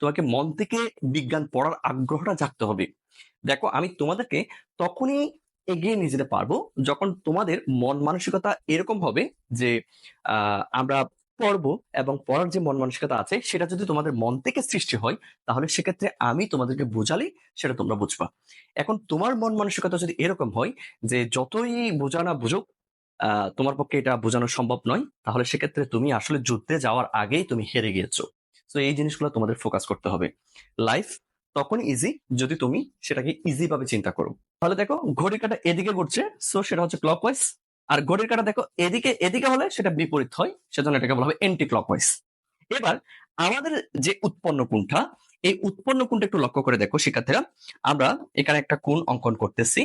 তোমাকে মন থেকে বিজ্ঞান পড়ার আগ্রহটা জাগতে হবে। দেখো, আমি তোমাদেরকে তখনই এগিয়ে নিয়ে যেতে পারব যখন তোমাদের মন মানসিকতা এরকম হবে যে আমরা পড়ব এবং পড়ার যে মন মানসিকতা আছে সেটা যদি তোমাদের মন থেকে সৃষ্টি হয়, তাহলে সেক্ষেত্রে আমি তোমাদেরকে বোঝালে সেটা তোমরা বুঝবা। এখন তোমার মন মানসিকতা যদি এরকম হয় যে, যতই বোঝানা বুঝুক তোমার পক্ষে এটা বোঝানো সম্ভব নয়, তাহলে সেক্ষেত্রে তুমি আসলে যুদ্ধে যাওয়ার আগেই তুমি হেরে গিয়েছো। তো এই জিনিসগুলো তোমাদের ফোকাস করতে হবে। লাইফ তখন ইজি যদি তুমি সেটাকে ইজি ভাবে চিন্তা করো। তাহলে দেখো, ঘড়ির কাটা এদিকে ঘুরছে সো সেটা হচ্ছে ক্লকওয়াইজ আর ঘড়ির কাটা দেখো, এদিকে এদিকে হলে সেটা বিপরীত হয়, সেজন্য এটাকে বলা হবে এন্টি ক্লকওয়াইজ এবার আমাদের যে উৎপন্ন কোণটা, এই উৎপন্ন কোণটা একটু লক্ষ্য করে দেখো শিক্ষার্থীরা। আমরা এখানে একটা কোণ অঙ্কন করতেছি।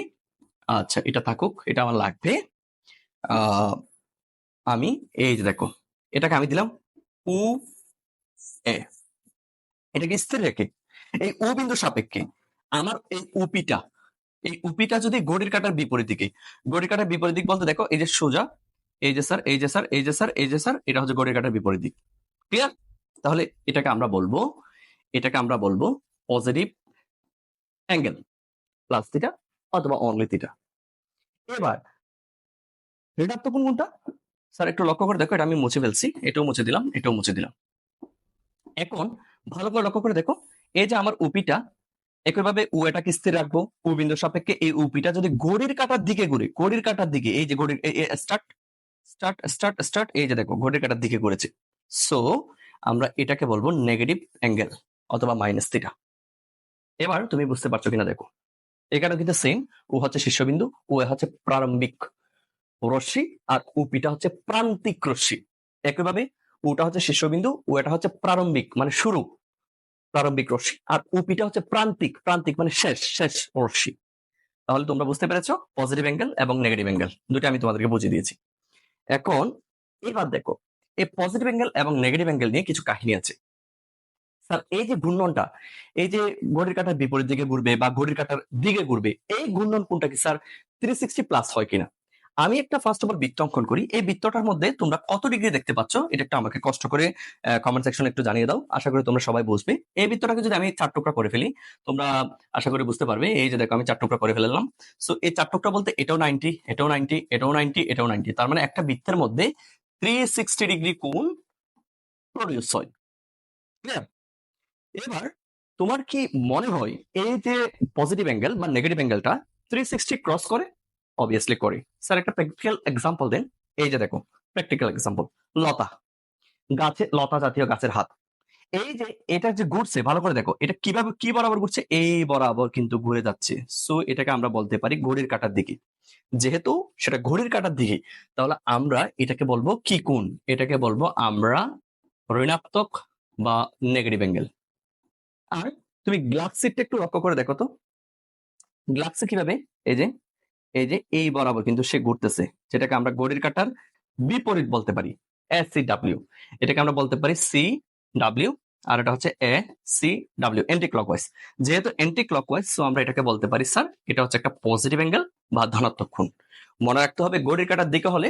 আচ্ছা এটা থাকুক, এটা আমার লাগবে। আমি, এই যে দেখো, এটাকে আমি দিলাম উ এ এটাকে স্থির রেখে? এই ও বিন্দু সাপেক্ষে আমার এই উপিটা এই উপিটা যদি গড়ির কাটার বিপরীত দিকে গড়ির কাটার বিপরীত দিক বলতে দেখো, এই যে সোজা, এই যে স্যার, এই যে স্যার, এই যে স্যার, এই যে স্যার, এটা হচ্ছে গড়ির কাটার বিপরীত দিক। ক্লিয়ার তাহলে এটাকে আমরা বলব, এটাকে আমরা বলব পজিটিভ অ্যাঙ্গেল প্লাস থিটা অথবা অনলি থিটা এবার, ঋণাত্মক কোণ কোনটা? স্যার, একটু লক্ষ্য করে দেখো, এটা আমি মুছে ফেলছি, এটাও মুছে দিলাম, এটাও মুছে দিলাম। এখন ভালো করে লক্ষ্য করে দেখো, এই যে আমার উপিটা, একইভাবে উ এটাকে স্থির রাখব, উ বিন্দু সাপেক্ষে এই উপিটা যদি ঘড়ির কাটার দিকে ঘুরে, ঘড়ির কাটার দিকে, এই যে ঘড়ির স্টার্ট স্টার্ট স্টার্ট স্টার্ট এই যে দেখো, ঘড়ির কাটার দিকে ঘুরেছে। সো আমরা এটাকে বলব নেগেটিভ অ্যাঙ্গেল অথবা মাইনাস থিটা এবার তুমি বুঝতে পারছ কিনা দেখো এখানে কিন্তু সেম ও হচ্ছে শীর্ষবিন্দু ও হচ্ছে প্রারম্ভিক রশ্মি, আর উপিটা হচ্ছে প্রান্তিক রশ্মি। একইভাবে ওটা হচ্ছে শীর্ষবিন্দু ও এটা হচ্ছে প্রারম্ভিক মানে শুরু, প্রারম্ভিক রশ্মি, আর উপিটা হচ্ছে প্রান্তিক প্রান্তিক মানে শেষ শেষ রশ্মি। তাহলে তোমরা বুঝতে পেরেছ পজিটিভ অ্যাঙ্গেল এবং নেগেটিভ অ্যাঙ্গেল দুটো আমি তোমাদেরকে বুঝিয়ে দিয়েছি। এখন, এবার দেখো এই পজিটিভ অ্যাঙ্গেল এবং নেগেটিভ অ্যাঙ্গেল নিয়ে কিছু কাহিনী আছে। স্যার, এই যে ঘূর্ণনটা, এই যে ঘড়ির কাটার বিপরীত দিকে ঘুরবে বা ঘড়ির কাটার দিকে ঘুরবে, এই ঘূর্ণন কোনটা কি স্যার? থ্রি সিক্সটি প্লাস হয় কিনা? আমি একটা ফার্স্ট অফ অল বৃত্ত অঙ্কন করি। এই বৃত্তটার মধ্যে তোমরা কত ডিগ্রি দেখতে পাচ্ছ? এটা একটু আমাকে কষ্ট করে কমেন্ট সেকশনে একটু জানিয়ে দাও। আশা করি তোমরা সবাই বুঝবে। এই বৃত্তটাকে যদি আমি চার টুকরা করে ফেলি, তোমরা আশা করি বুঝতে পারবে। এই যে দেখো, আমি চার টুকরা করে ফেললাম। সো এই চার টুকরা বলতে এটাও নাইনটি এটাও নাইনটি এটাও নাইনটি এটাও নাইনটি তার মানে একটা বৃত্তের মধ্যে থ্রি সিক্সটি ডিগ্রি কোণ প্রডিউস হয়। এবার, তোমার কি মনে হয়, এই যে পজিটিভ অ্যাঙ্গেল বা নেগেটিভ অ্যাঙ্গেলটা থ্রি সিক্সটি ক্রস করে অবভিয়াসলি করে। স্যার একটা প্র্যাকটিক্যাল এক্সাম্পল দেন। এই যে দেখো প্র্যাকটিক্যাল এক্সাম্পল লতা। গাছে, লতা জাতীয় গাছের হাত। এই যে এটা যে ঘুরছে, ভালো করে দেখো, এটা কীভাবে, কি বরাবর ঘুরছে? এই বরাবর কিন্তু ঘুরে যাচ্ছে। সো এটাকে আমরা বলতে পারি ঘড়ির কাটার দিকে। যেহেতু সেটা ঘড়ির কাটার দিকে, তাহলে আমরা এটাকে বলব কি কোণ এটাকে বলব আমরা ঋণাত্মক বা নেগেটিভ অ্যাঙ্গেল আর তুমি গ্লাস সিটটা একটু লক্ষ্য করে দেখো তো। গ্লাসে কীভাবে? এই যে এই যে এই বরাবর কিন্তু সে ঘুরতেছে, যেটাকে আমরা ঘড়ির কাটার বিপরীত বলতে পারি এস সি ডাব্লিউ এটাকে আমরা বলতে পারি সি ডাব্লিউ আর এটা হচ্ছে A C W anti clockwise যেহেতু এন্টি ক্লকওয়াইজ সো আমরা এটাকে বলতে পারি স্যার এটা হচ্ছে একটা পজিটিভ অ্যাঙ্গেল বা ধনাত্মক কোণ মনে রাখতে হবে, ঘড়ির কাটার দিকে হলে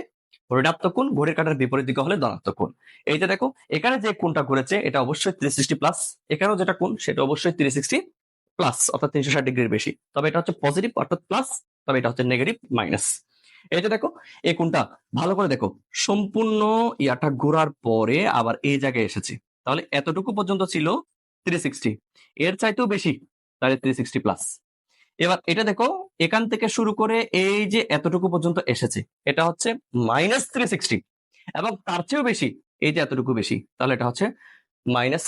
ঋণাত্মক কোণ ঘড়ির কাটার বিপরীত দিকে হলে ধনাত্মক কোণ এই যে দেখো, এখানে যে কোণটা ঘুরেছে, এটা অবশ্যই থ্রি সিক্সটি প্লাস এখানেও যেটা কোণ সেটা অবশ্যই থ্রি সিক্সটি প্লাস অর্থাৎ তিনশো ষাট ডিগ্রির বেশি। তবে এটা হচ্ছে পজিটিভ অর্থাৎ প্লাস তবে এটা হচ্ছে নেগেটিভ মাইনাস এই যে দেখো, এই কোনটা ভালো করে দেখো, সম্পূর্ণ ইয়াটা ঘোরার পরে আবার এই জায়গায় এসেছে। তাহলে এতটুকু পর্যন্ত ছিল থ্রি সিক্সটি এর চাইতেও বেশি, তাহলে থ্রি সিক্সটি প্লাস এবার এটা দেখো, এখান থেকে শুরু করে এই যে এতটুকু পর্যন্ত এসেছে, এটা হচ্ছে মাইনাস থ্রি সিক্সটি এবং তার চেয়েও বেশি, এই যে এতটুকু বেশি, তাহলে এটা হচ্ছে মাইনাস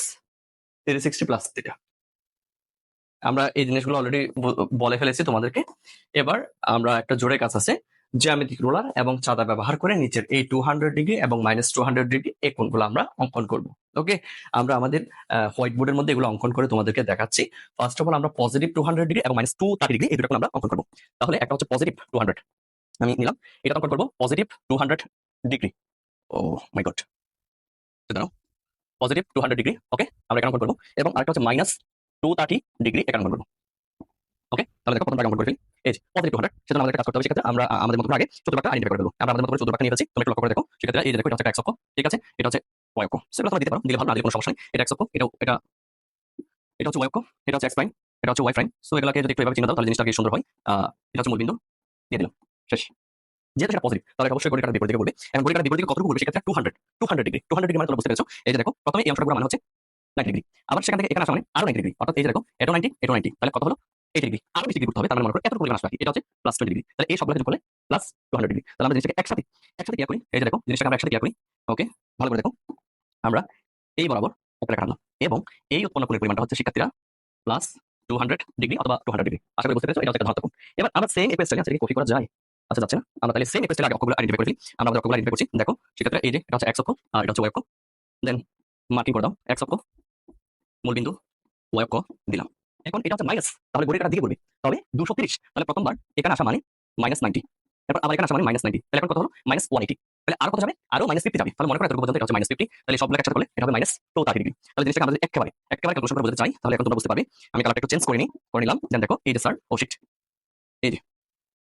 থ্রি সিক্সটি প্লাস এটা। আমরা এই জিনিসগুলো অলরেডি বলে ফেলেছি তোমাদেরকে। এবার আমরা একটা জোরে কাজ আছে, জ্যামিতিক রোলার এবং চাঁদা ব্যবহার করে নিচের এই টু হান্ড্রেড ডিগ্রি এবং মাইনাস টু হান্ড্রেড ডিগ্রি এই কোণগুলো আমরা অঙ্কন করব। ওকে আমরা আমাদের হোয়াইট বোর্ডের মধ্যে এগুলো অঙ্কন করে তোমাদেরকে দেখাচ্ছি। ফার্স্ট অফ অল আমরা পজিটিভ টু হান্ড্রেড ডিগ্রি এবং মাইনাস টু থার্টি ডিগ্রি এই দুটো আমরা অঙ্কন করব। তাহলে একটা হচ্ছে পজিটিভ টু হান্ড্রেড আমি নিলাম। এটা অঙ্কন করব positive two hundred degree oh my god positive two hundred degree okay আমরা এখানে অঙ্কন করব। এবং আরেকটা হচ্ছে মাইনাস টু থার্টি ডিগ্রি অঙ্কন করব। ওকে তাহলে দেখো প্রথমটা অঙ্কন করে ফেলি। এই পজিটিভ হান্ড্রেড সেটা আমাদের কাজ করতে হবে। সেক্ষেত্রে আমরা আমাদের মতো আগে টাকা আইডেন্টিফাই করে দেবো আমরা আমাদের মতো করে টাকা নিয়ে ফেলছি তুমি একটু লক্ষ্য করে দেখো। সেক্ষেত্রে এই দেখো, এটা হচ্ছে একটা এক অক্ষ ঠিক আছে? এটা হচ্ছে ওয়াই অক্ষ। সেগুলো তোমরা দিতে পারো, দিলে ভালো, না দিলে কোনো সমস্যা নেই। এটা এক অক্ষ এটা এটা এটা হচ্ছে ওয়াই অক্ষ, এটা হচ্ছে এক্স প্রাইম এটা হচ্ছে ওয়াই প্রাইম সো এগুলোকে যদি একটু এভাবে চিন্তা দাও, তাহলে জিনিসটা সুন্দর হয়। এটা হচ্ছে মূলবিন্দু। দিয়ে দিলাম। শেষ। যেহেতু সেটা পজিটিভ তাহলে অবশ্যই কাটা বিপরীত দিকে বলবে। এবং কাটা বিপরীত দিকে কতটুকু বলবে সেক্ষেত্রে two hundred two hundred degree two hundred degree মানে তোমরা বুঝতে পেরেছ। এই যে দেখো, প্রথমে এই অংশটা মানে হচ্ছে নাইনটি ডিগ্রি আবার সেখান থেকে এখানে আসা মানে আরও নাইনটি ডিগ্রি অর্থাৎ এই যে দেখো এটা নাইনটি এটা নাইনটি তাহলে কত হলো? এইটি ডিগ্রি আরও বেশি ডিগ্রি করতে হবে, তার মানে এত পরিমাণ আসবে এটা হচ্ছে প্লাস টোয়েন্টি ডিগ্রি তাহলে এই সবগুলো করলে প্লাস টু হান্ড্রেড ডিগ্রি তাহলে আমরা জিনিসটাকে একসাথে একসাথে কি করি। এই যে দেখো, জিনিসটাকে আমরা একসাথে কি করি। ওকে ভালো করে দেখো। আমরা এই বরাবর একটা রেখা টানলাম এবং এই উৎপন্ন কোণের পরিমাণটা হচ্ছে শিক্ষার্থীরা প্লাস টু হান্ড্রেড ডিগ্রি অথবা টু হান্ড্রেড ডিগ্রি আশা করি বুঝতে পেরেছ? এটা হচ্ছে ধনাত্মক এবার আমরা সেম একুয়েশন সেটাকে কপি করা যায়। আচ্ছা যাচ্ছে না। আমরা তাহলে সেম একুয়েশন আগে অক্ষগুলো আইডেন্টিফাই করে আমরা আমাদের অক্ষগুলো আইডেন্টিফাই করছি। দেখো সেক্ষেত্রে এই যে এটা হচ্ছে এক্স অক্ষ আর এটা হচ্ছে ওয়াই অক্ষ। দেন মার্কিং করে দাও এক্স অক্ষ। মূলবিন্দু ওয়াই অক্ষ দিলাম। এখন এটা হচ্ছে মাইনাস তাহলে ঘড়ির কাটার দিকে পড়বে তবে দুশো তিরিশ, তাহলে প্রথমবার এখানে আসা মানে মাইনাস নাইনটি এরপর আবার এখানে আসা মানে মাইনাস নাইনটি তাহলে এখন কত হলো? মাইনাস তাহলে আরও কত যাবে? আরও মাইনাস ফিফটি যাবে। তাহলে মনে করা পর্যন্ত এটা হচ্ছে মাইনাস তাহলে সব একসাথে করলে এটা হবে মাইনাস টু থার্টি ডিগ্রি তাহলে জিনিসটাকে আমরা একেবারে একেবারে ক্যালকুলেশন করে বোঝাতে চাই, তাহলে এখন তোমরা বুঝতে পারবে। আমি কালারটা একটু চেঞ্জ করে নিই, করে নিলাম। দেন দেখো, এই যে স্যার ও শিট এই যে।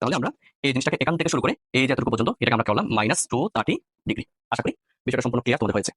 তাহলে আমরা এই জিনিসটাকে এখান থেকে শুরু করে এই যে এতটুকু পর্যন্ত এটাকে আমরা করলাম মাইনাস টু থার্টি ডিগ্রি আশা করি বিষয়টা সম্পূর্ণ ক্লিয়ার তোমাদের হয়েছে।